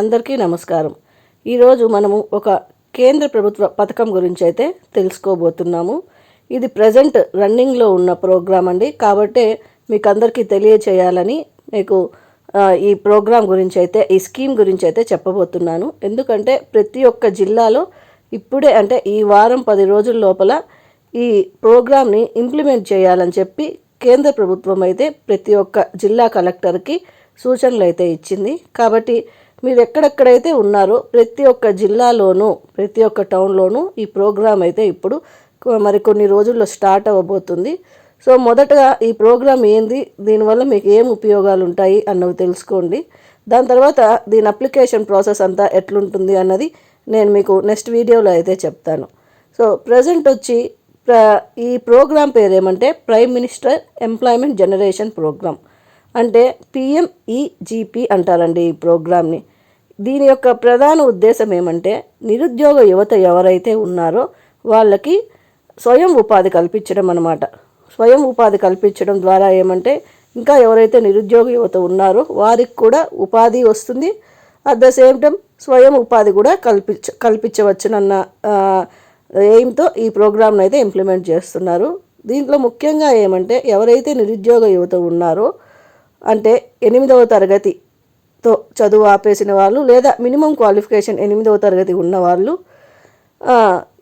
అందరికీ నమస్కారం. ఈరోజు మనము ఒక కేంద్ర ప్రభుత్వ పథకం గురించి అయితే తెలుసుకోబోతున్నాము. ఇది ప్రజెంట్ రన్నింగ్లో ఉన్న ప్రోగ్రాం అండి. కాబట్టే మీకు అందరికీ తెలియచేయాలని మీకు ఈ ప్రోగ్రాం గురించి అయితే ఈ స్కీమ్ గురించి అయితే చెప్పబోతున్నాను. ఎందుకంటే ప్రతి ఒక్క జిల్లాలో ఇప్పుడే అంటే ఈ వారం పది రోజుల లోపల ఈ ప్రోగ్రామ్ని ఇంప్లిమెంట్ చేయాలని చెప్పి కేంద్ర ప్రభుత్వం అయితే ప్రతి ఒక్క జిల్లా కలెక్టర్కి సూచనలు అయితే ఇచ్చింది. కాబట్టి మీరు ఎక్కడెక్కడైతే ఉన్నారో ప్రతి ఒక్క జిల్లాలోనూ ప్రతి ఒక్క టౌన్లోనూ ఈ ప్రోగ్రామ్ అయితే ఇప్పుడు మరి కొన్ని రోజుల్లో స్టార్ట్ అవ్వబోతుంది. సో మొదటగా ఈ ప్రోగ్రాం ఏంది దీనివల్ల మీకు ఏం ఉపయోగాలు ఉంటాయి అన్నవి తెలుసుకోండి. దాని తర్వాత దీని అప్లికేషన్ ప్రాసెస్ అంతా ఎట్లుంటుంది అన్నది నేను మీకు నెక్స్ట్ వీడియోలో అయితే చెప్తాను. సో ప్రజెంట్ వచ్చి ప్ర ఈ ప్రోగ్రాం పేరు ఏమంటే prime minister employment generation programme. అంటే పిఎంఈజీపీ అంటారండి ఈ ప్రోగ్రామ్ని. దీని యొక్క ప్రధాన ఉద్దేశం ఏమంటే నిరుద్యోగ యువత ఎవరైతే ఉన్నారో వాళ్ళకి స్వయం ఉపాధి కల్పించడం అన్నమాట. స్వయం ఉపాధి కల్పించడం ద్వారా ఏమంటే ఇంకా ఎవరైతే నిరుద్యోగ యువత ఉన్నారో వారికి కూడా ఉపాధి వస్తుంది. అట్ ద సేమ్ టైం స్వయం ఉపాధి కూడా కల్పించ కల్పించవచ్చునన్న ఎయిమ్తో ఈ ప్రోగ్రామ్ను అయితే ఇంప్లిమెంట్ చేస్తున్నారు. దీంట్లో ముఖ్యంగా ఏమంటే ఎవరైతే నిరుద్యోగ యువత ఉన్నారో అంటే ఎనిమిదవ తరగతి తో చదువు ఆపేసిన వాళ్ళు లేదా మినిమం క్వాలిఫికేషన్ ఎనిమిదవ తరగతి ఉన్నవాళ్ళు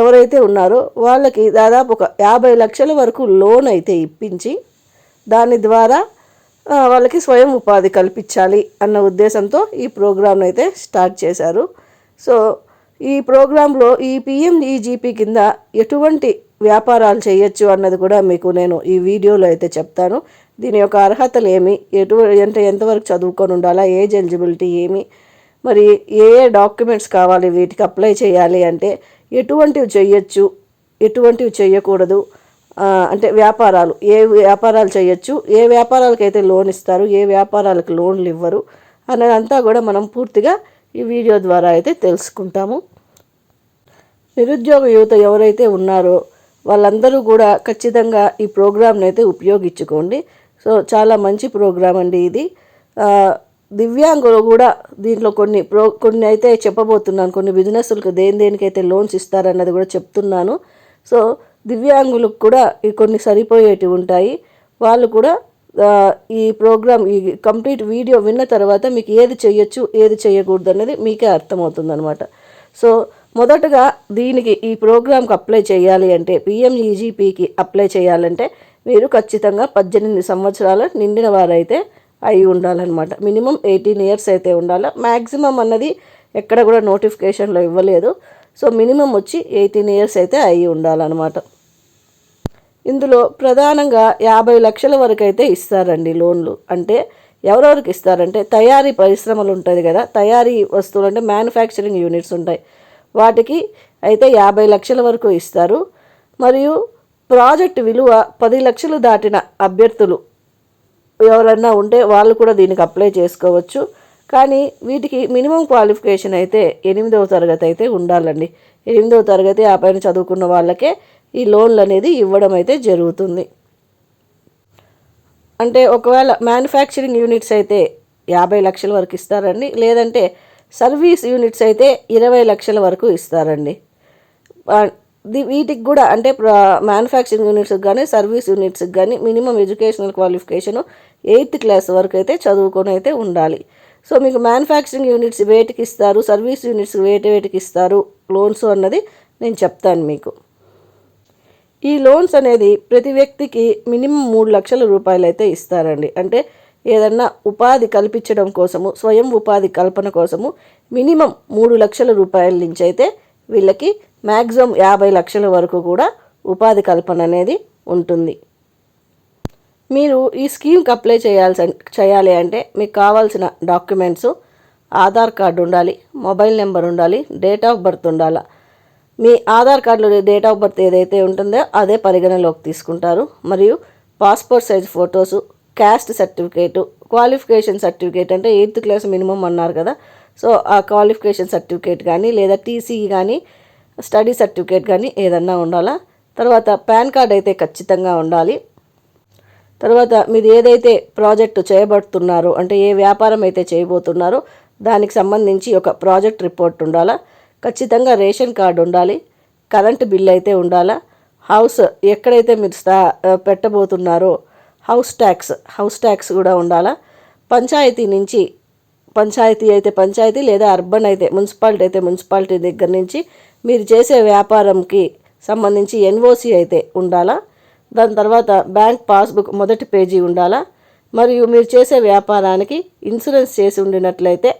ఎవరైతే ఉన్నారో వాళ్ళకి దాదాపు ఒక యాభై లక్షల వరకు లోన్ అయితే ఇప్పించి దాని ద్వారా వాళ్ళకి స్వయం ఉపాధి కల్పించాలి అన్న ఉద్దేశంతో ఈ ప్రోగ్రాంను అయితే స్టార్ట్ చేశారు. సో ఈ ప్రోగ్రాంలో ఈ పిఎంఈజీపీ కింద ఎటువంటి వ్యాపారాలు చేయొచ్చు అన్నది కూడా మీకు నేను ఈ వీడియోలో అయితే చెప్తాను. దీని యొక్క అర్హతలు ఏమి? ఎటు అంటే ఎంతవరకు చదువుకొని ఉండాలా? ఏజ్ ఎలిజిబిలిటీ ఏమి? మరి ఏ ఏ డాక్యుమెంట్స్ కావాలి? వీటికి అప్లై చేయాలి అంటే ఎటువంటివి చేయొచ్చు? ఎటువంటివి చేయకూడదు? అంటే వ్యాపారాలు. ఏ వ్యాపారాలు చేయొచ్చు? ఏ వ్యాపారాలకైతే లోన్ ఇస్తారు? ఏ వ్యాపారాలకు లోన్లు ఇవ్వరు? అన్నదంతా కూడా మనం పూర్తిగా ఈ వీడియో ద్వారా అయితే తెలుసుకుంటాము. నిరుద్యోగ యువత ఎవరైతే ఉన్నారో వాళ్ళందరూ కూడా ఖచ్చితంగా ఈ ప్రోగ్రామ్ని అయితే ఉపయోగించుకోండి. సో చాలా మంచి ప్రోగ్రాం అండి ఇది. దివ్యాంగులు కూడా దీంట్లో కొన్ని ప్రో కొన్ని అయితే చెప్పబోతున్నాను. కొన్ని బిజినెస్లకు దేని దేనికైతే లోన్స్ ఇస్తారన్నది కూడా చెప్తున్నాను. సో దివ్యాంగులకు కూడా ఈ కొన్ని సరిపోయేటివి ఉంటాయి. వాళ్ళు కూడా ఈ ప్రోగ్రామ్ ఈ కంప్లీట్ వీడియో విన్న తర్వాత మీకు ఏది చేయొచ్చు ఏది చేయకూడదు అనేది మీకే అర్థమవుతుందనమాట సో మొదటగా దీనికి ఈ ప్రోగ్రామ్కి అప్లై చేయాలి అంటే పిఎంఈజీపీకి అప్లై చేయాలంటే మీరు ఖచ్చితంగా పద్దెనిమిది సంవత్సరాలు నిండిన వారైతే అయి ఉండాలన్నమాట. మినిమం ఎయిటీన్ ఇయర్స్ అయితే ఉండాలి. మ్యాక్సిమం అన్నది ఎక్కడ కూడా నోటిఫికేషన్లో ఇవ్వలేదు. సో మినిమం వచ్చి ఎయిటీన్ ఇయర్స్ అయితే అయి ఉండాలన్నమాట. ఇందులో ప్రధానంగా యాభై లక్షల వరకు అయితే ఇస్తారండి లోన్లు. అంటే ఎవరెవరికి ఇస్తారంటే తయారీ పరిశ్రమలు ఉంటుంది కదా తయారీ వస్తువులు అంటే మ్యానుఫ్యాక్చరింగ్ యూనిట్స్ ఉంటాయి. వాటికి అయితే యాభై లక్షల వరకు ఇస్తారు. మరియు ప్రాజెక్ట్ విలువ పది లక్షలు దాటిన అభ్యర్థులు. ఎవరన్నా ఉంటే వాళ్ళు కూడా దీనికి అప్లై చేసుకోవచ్చు. కానీ వీటికి మినిమం క్వాలిఫికేషన్ అయితే ఎనిమిదవ తరగతి అయితే ఉండాలండి. ఎనిమిదవ తరగతి ఆ పైన చదువుకున్న వాళ్ళకే ఈ లోన్లు అనేది ఇవ్వడం అయితే జరుగుతుంది. అంటే ఒకవేళ మ్యానుఫ్యాక్చరింగ్ యూనిట్స్ అయితే యాభై లక్షల వరకు ఇస్తారండి. లేదంటే సర్వీస్ యూనిట్స్ అయితే ఇరవై లక్షల వరకు ఇస్తారండి. వీటికి కూడా అంటే మ్యానుఫ్యాక్చరింగ్ యూనిట్స్కి కానీ సర్వీస్ యూనిట్స్కి కానీ minimum educational qualification eighth class వరకు అయితే చదువుకొని అయితే ఉండాలి. సో మీకు మ్యానుఫ్యాక్చరింగ్ యూనిట్స్ వేటికి ఇస్తారు సర్వీస్ యూనిట్స్ వేటి వేటికి ఇస్తారు లోన్స్ అన్నది నేను చెప్తాను మీకు. ఈ లోన్స్ అనేది ప్రతి వ్యక్తికి మినిమం మూడు లక్షల రూపాయలు అయితే ఇస్తారండి. అంటే ఏదన్నా ఉపాధి కల్పించడం కోసము స్వయం ఉపాధి కల్పన కోసము మినిమం మూడు లక్షల రూపాయల నుంచి అయితే వీళ్ళకి మ్యాక్సిమం యాభై లక్షల వరకు కూడా ఉపాధి కల్పన అనేది ఉంటుంది. మీరు ఈ స్కీమ్కి అప్లై చేయాల్సి చేయాలి అంటే మీకు కావాల్సిన డాక్యుమెంట్స్ ఆధార్ కార్డు ఉండాలి మొబైల్ నెంబర్ ఉండాలి డేట్ ఆఫ్ బర్త్ ఉండాలి. మీ ఆధార్ కార్డులో డేట్ ఆఫ్ బర్త్ ఏదైతే ఉంటుందో అదే పరిగణలోకి తీసుకుంటారు. మరియు passport size photos caste certificate qualification certificate అంటే ఎయిత్ క్లాస్ మినిమం అన్నారు కదా. సో ఆ క్వాలిఫికేషన్ సర్టిఫికేట్ కానీ లేదా టీసీ కానీ స్టడీ సర్టిఫికేట్ కానీ ఏదన్నా ఉండాలా? తర్వాత పాన్ కార్డ్ అయితే ఖచ్చితంగా ఉండాలి. తర్వాత మీరు ఏదైతే ప్రాజెక్టు చేయబడుతున్నారో అంటే ఏ వ్యాపారం అయితే చేయబోతున్నారో దానికి సంబంధించి ఒక ప్రాజెక్ట్ రిపోర్ట్ ఉండాలా? ఖచ్చితంగా రేషన్ కార్డు ఉండాలి. కరెంటు బిల్ అయితే ఉండాలా? హౌస్ ఎక్కడైతే మీరు స్థా పెట్టబోతున్నారో హౌస్ ట్యాక్స్ హౌస్ ట్యాక్స్ కూడా ఉండాలా? పంచాయతీ నుంచి పంచాయతీ అయితే పంచాయతీ లేదా అర్బన్ అయితే మున్సిపాలిటీ అయితే మున్సిపాలిటీ దగ్గర నుంచి మీరు చేసే వ్యాపారంకి సంబంధించి ఎన్ఓసి అయితే ఉండాలా? దాని తర్వాత బ్యాంక్ పాస్బుక్ మొదటి పేజీ ఉండాలా? మరియు మీరు చేసే వ్యాపారానికి ఇన్సూరెన్స్ చేసి ఉండినట్లయితే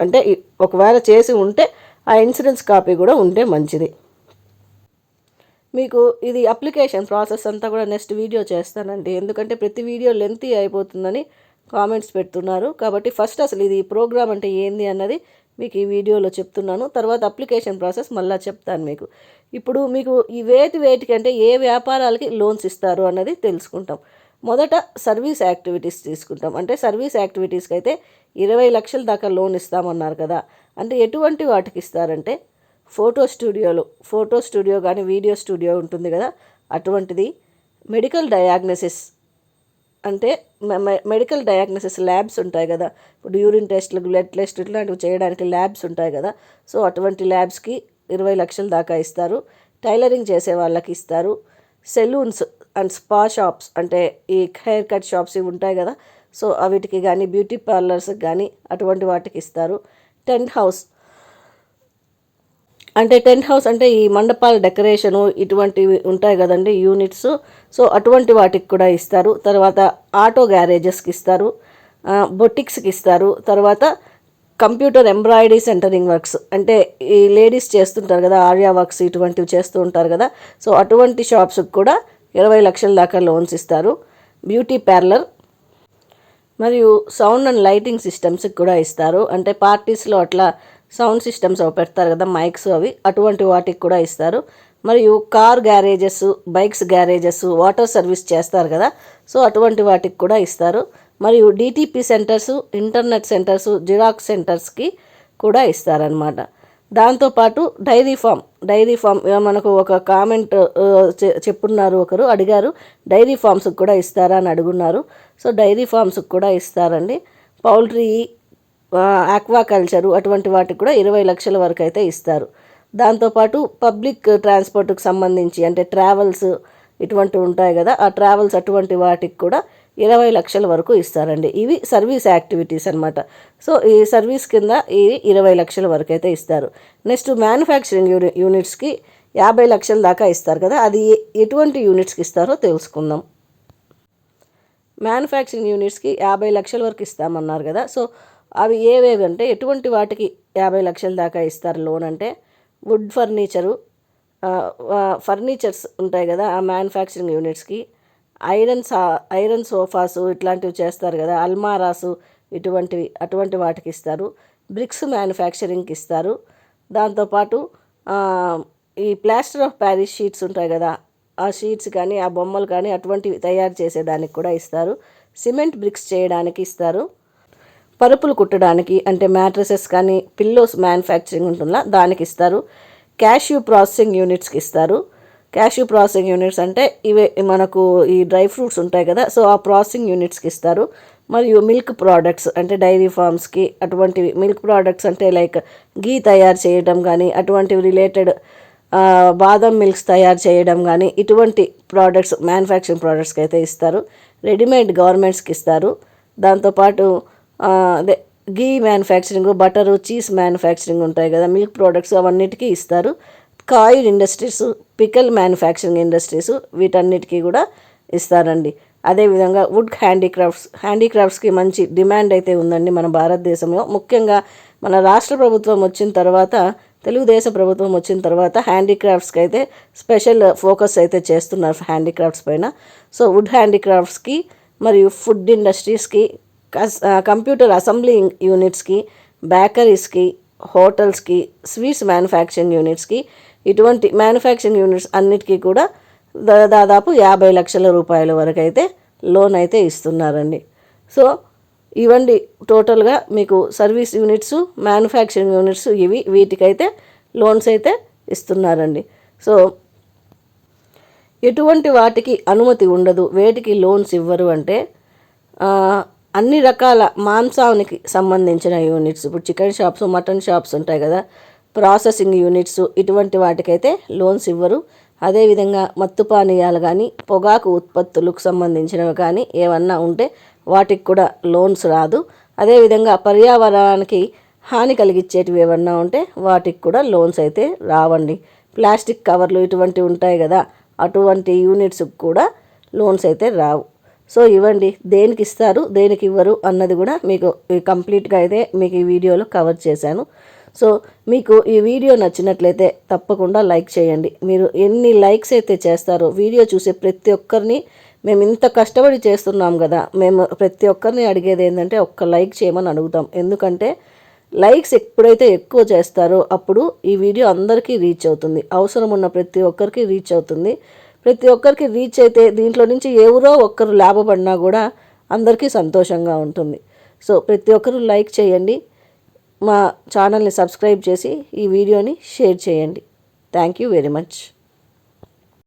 అంటే ఒకవేళ చేసి ఉంటే ఆ ఇన్సూరెన్స్ కాపీ కూడా ఉంటే మంచిది. మీకు ఇది అప్లికేషన్ ప్రాసెస్ అంతా కూడా నెక్స్ట్ వీడియో చేస్తానండి. ఎందుకంటే ప్రతి వీడియో లెంతీ అయిపోతుందని కామెంట్స్ పెడుతున్నారు. కాబట్టి ఫస్ట్ అసలు ఇది ప్రోగ్రామ్ అంటే ఏంది అన్నది మీకు ఈ వీడియోలో చెప్తున్నాను. తర్వాత అప్లికేషన్ ప్రాసెస్ మళ్ళీ చెప్తాను మీకు. ఇప్పుడు మీకు ఈ వేటి వేటికి అంటే ఏ వ్యాపారాలకి లోన్స్ ఇస్తారు అన్నది తెలుసుకుంటాం. మొదట సర్వీస్ యాక్టివిటీస్ తీసుకుంటాం. అంటే సర్వీస్ యాక్టివిటీస్కి అయితే ఇరవై లక్షల దాకా లోన్ ఇస్తామన్నారు కదా. అంటే ఎటువంటి వాటికి ఇస్తారంటే ఫోటో స్టూడియోలు ఫోటో స్టూడియో కానీ వీడియో స్టూడియో ఉంటుంది కదా. అటువంటిది మెడికల్ డయాగ్నసిస్ అంటే మె- మె- మెడికల్ డయాగ్నోసిస్ ల్యాబ్స్ ఉంటాయి కదా. ఇప్పుడు యూరిన్ టెస్ట్లు బ్లడ్ టెస్ట్ ఇట్లాంటివి చేయడానికి ల్యాబ్స్ ఉంటాయి కదా. సో అటువంటి ల్యాబ్స్కి ఇరవై లక్షల దాకా ఇస్తారు. టైలరింగ్ చేసే వాళ్ళకి ఇస్తారు. సెలూన్స్ అండ్ స్పా షాప్స్ అంటే ఈ హెయిర్ కట్ షాప్స్ ఇవి ఉంటాయి కదా. సో వీటికి కానీ బ్యూటీ పార్లర్స్కి కానీ అటువంటి వాటికి ఇస్తారు. టెంట్ హౌస్ అంటే టెంట్ హౌస్ అంటే ఈ మండపాల డెకరేషను ఇటువంటివి ఉంటాయి కదండి యూనిట్స్. సో అటువంటి వాటికి కూడా ఇస్తారు. తర్వాత ఆటో గ్యారేజెస్కి ఇస్తారు. బొటిక్స్కి ఇస్తారు. తర్వాత కంప్యూటర్ ఎంబ్రాయిడరీ సెంటరింగ్ వర్క్స్. అంటే ఈ లేడీస్ చేస్తుంటారు కదా ఆర్యా వర్క్స్ ఇటువంటివి చేస్తూ ఉంటారు కదా. సో అటువంటి షాప్స్కి కూడా ఇరవై లక్షల దాకా లోన్స్ ఇస్తారు. బ్యూటీ పార్లర్ మరియు సౌండ్ అండ్ లైటింగ్ సిస్టమ్స్కి కూడా ఇస్తారు. అంటే పార్టీస్లో అట్లా సౌండ్ సిస్టమ్స్ అవి పెడతారు కదా మైక్స్ అవి అటువంటి వాటికి కూడా ఇస్తారు. మరియు car garages bikes garages water service చేస్తారు కదా సో అటువంటి వాటికి కూడా ఇస్తారు. మరియు DTP centres internet centres xerox సెంటర్స్కి కూడా ఇస్తారనమాట దాంతోపాటు డైరీ ఫామ్ డైరీ ఫామ్ మనకు ఒక కామెంట్ చెప్పున్నారు ఒకరు అడిగారు డైరీ ఫామ్స్కి కూడా ఇస్తారా అని అడుగున్నారు. సో డైరీ ఫామ్స్కి కూడా ఇస్తారండి. పౌల్ట్రీ ఆక్వాకల్చరు అటువంటి వాటికి కూడా ఇరవై లక్షల వరకు అయితే ఇస్తారు. దాంతోపాటు పబ్లిక్ ట్రాన్స్పోర్ట్కి సంబంధించి అంటే ట్రావెల్స్ ఇటువంటివి ఉంటాయి కదా ఆ ట్రావెల్స్ అటువంటి వాటికి కూడా ఇరవై లక్షల వరకు ఇస్తారండి. ఇవి సర్వీస్ యాక్టివిటీస్ అన్నమాట. సో ఈ సర్వీస్ కింద ఈ ఇరవై లక్షల వరకు అయితే ఇస్తారు. నెక్స్ట్ మ్యానుఫ్యాక్చరింగ్ యూని యూనిట్స్కి యాభై లక్షల దాకా ఇస్తారు కదా అది ఎటువంటి యూనిట్స్కి ఇస్తారో తెలుసుకుందాం. మ్యానుఫ్యాక్చరింగ్ యూనిట్స్కి యాభై లక్షల వరకు ఇస్తామన్నారు కదా సో అవి ఏవేవి అంటే ఎటువంటి వాటికి యాభై లక్షల దాకా ఇస్తారు లోన్ అంటే వుడ్ ఫర్నిచరు ఫర్నిచర్స్ ఉంటాయి కదా ఆ మ్యానుఫ్యాక్చరింగ్ యూనిట్స్కి. ఐరన్ సా ఐరన్ సోఫాసు ఇట్లాంటివి చేస్తారు కదా అల్మారాసు ఇటువంటివి అటువంటి వాటికి ఇస్తారు. బ్రిక్స్ మ్యానుఫ్యాక్చరింగ్కి ఇస్తారు. దాంతోపాటు ఈ ప్లాస్టర్ ఆఫ్ ప్యారిస్ షీట్స్ ఉంటాయి కదా ఆ షీట్స్ కానీ ఆ బొమ్మలు కానీ అటువంటివి తయారు చేసేదానికి కూడా ఇస్తారు. సిమెంట్ బ్రిక్స్ చేయడానికి ఇస్తారు. పరుపులు కుట్టడానికి అంటే మ్యాట్రసెస్ కానీ పిల్లోస్ మ్యానుఫ్యాక్చరింగ్ ఉంటుందా? దానికి ఇస్తారు. క్యాష్యూ ప్రాసెసింగ్ యూనిట్స్కి ఇస్తారు. క్యాష్యూ ప్రాసెసింగ్ యూనిట్స్ అంటే ఇవే మనకు ఈ డ్రై ఫ్రూట్స్ ఉంటాయి కదా సో ఆ ప్రాసెసింగ్ యూనిట్స్కి ఇస్తారు. మరియు మిల్క్ ప్రోడక్ట్స్ అంటే డైరీ ఫార్మ్స్కి అటువంటివి. మిల్క్ ప్రోడక్ట్స్ అంటే లైక్ గీ తయారు చేయడం కానీ అటువంటివి రిలేటెడ్ బాదం మిల్క్స్ తయారు చేయడం కానీ ఇటువంటి ప్రోడక్ట్స్ మ్యానుఫ్యాక్చరింగ్ ప్రోడక్ట్స్కి అయితే ఇస్తారు. రెడీమేడ్ గవర్నమెంట్స్కి ఇస్తారు. దాంతోపాటు అదే ghee manufacturing butter cheese manufacturing ఉంటాయి కదా మిల్క్ ప్రోడక్ట్స్ అవన్నిటికీ ఇస్తారు. Coil industries pickle manufacturing industries వీటన్నిటికీ కూడా ఇస్తారండి. అదేవిధంగా వుడ్ హ్యాండీక్రాఫ్ట్స్ హ్యాండీక్రాఫ్ట్స్కి మంచి డిమాండ్ అయితే ఉందండి మన భారతదేశంలో. ముఖ్యంగా మన రాష్ట్ర ప్రభుత్వం వచ్చిన తర్వాత తెలుగుదేశ ప్రభుత్వం వచ్చిన తర్వాత హ్యాండీక్రాఫ్ట్స్కి అయితే స్పెషల్ ఫోకస్ అయితే చేస్తున్నారు హ్యాండీక్రాఫ్ట్స్ పైన. సో వుడ్ హ్యాండీక్రాఫ్ట్స్కి మరియు ఫుడ్ ఇండస్ట్రీస్కి కంప్యూటర్ అసెంబ్లీ యూనిట్స్కి బేకరీస్కి హోటల్స్కి స్వీట్స్ మ్యానుఫ్యాక్చరింగ్ యూనిట్స్కి ఇటువంటి మ్యానుఫ్యాక్చరింగ్ యూనిట్స్ అన్నిటికీ కూడా దాదాపు యాభై లక్షల రూపాయల వరకు అయితే లోన్ అయితే ఇస్తున్నారండి. సో ఇవండి టోటల్గా మీకు సర్వీస్ యూనిట్స్ మ్యానుఫ్యాక్చరింగ్ యూనిట్స్ ఇవి వీటికైతే లోన్స్ అయితే ఇస్తున్నారండి. సో ఎటువంటి వాటికి అనుమతి ఉండదు వేటికి లోన్స్ ఇవ్వరు అంటే అన్ని రకాల మాంసానికి సంబంధించిన యూనిట్స్. ఇప్పుడు చికెన్ షాప్స్ మటన్ షాప్స్ ఉంటాయి కదా. ప్రాసెసింగ్ యూనిట్స్ ఇటువంటి వాటికైతే లోన్స్ ఇవ్వరు. అదేవిధంగా మత్తు పానీయాలు కానీ పొగాకు ఉత్పత్తులకు సంబంధించినవి కానీ ఏమన్నా ఉంటే వాటికి కూడా లోన్స్ రాదు. అదేవిధంగా పర్యావరణానికి హాని కలిగించేటివి ఏమన్నా ఉంటే వాటికి కూడా లోన్స్ అయితే రావండి. ప్లాస్టిక్ కవర్లు ఇటువంటివి ఉంటాయి కదా. అటువంటి యూనిట్స్కి కూడా లోన్స్ అయితే రావు. సో ఇవ్వండి దేనికి ఇస్తారు దేనికి ఇవ్వరు అన్నది కూడా మీకు కంప్లీట్గా అయితే మీకు ఈ వీడియోలో కవర్ చేశాను. సో మీకు ఈ వీడియో నచ్చినట్లయితే తప్పకుండా లైక్ చేయండి. మీరు ఎన్ని లైక్స్ అయితే చేస్తారో వీడియో చూసే ప్రతి ఒక్కరిని మేము ఇంత కష్టపడి చేస్తున్నాం కదా మేము ప్రతి ఒక్కరిని అడిగేది ఏంటంటే ఒక్క లైక్ చేయమని అడుగుతాం. ఎందుకంటే లైక్స్ ఎప్పుడైతే ఎక్కువ చేస్తారో అప్పుడు ఈ వీడియో అందరికీ రీచ్ అవుతుంది. అవసరం ఉన్న ప్రతి ఒక్కరికి రీచ్ అవుతుంది. ప్రతి ఒక్కరికి రీచ్ అయితే దీంట్లో నుంచి ఎవరో ఒక్కరు లాభపడినా కూడా అందరికీ సంతోషంగా ఉంటుంది. సో ప్రతి ఒక్కరు లైక్ చేయండి. మా ఛానల్ని సబ్స్క్రైబ్ చేసి ఈ వీడియోని షేర్ చేయండి. Thank you very much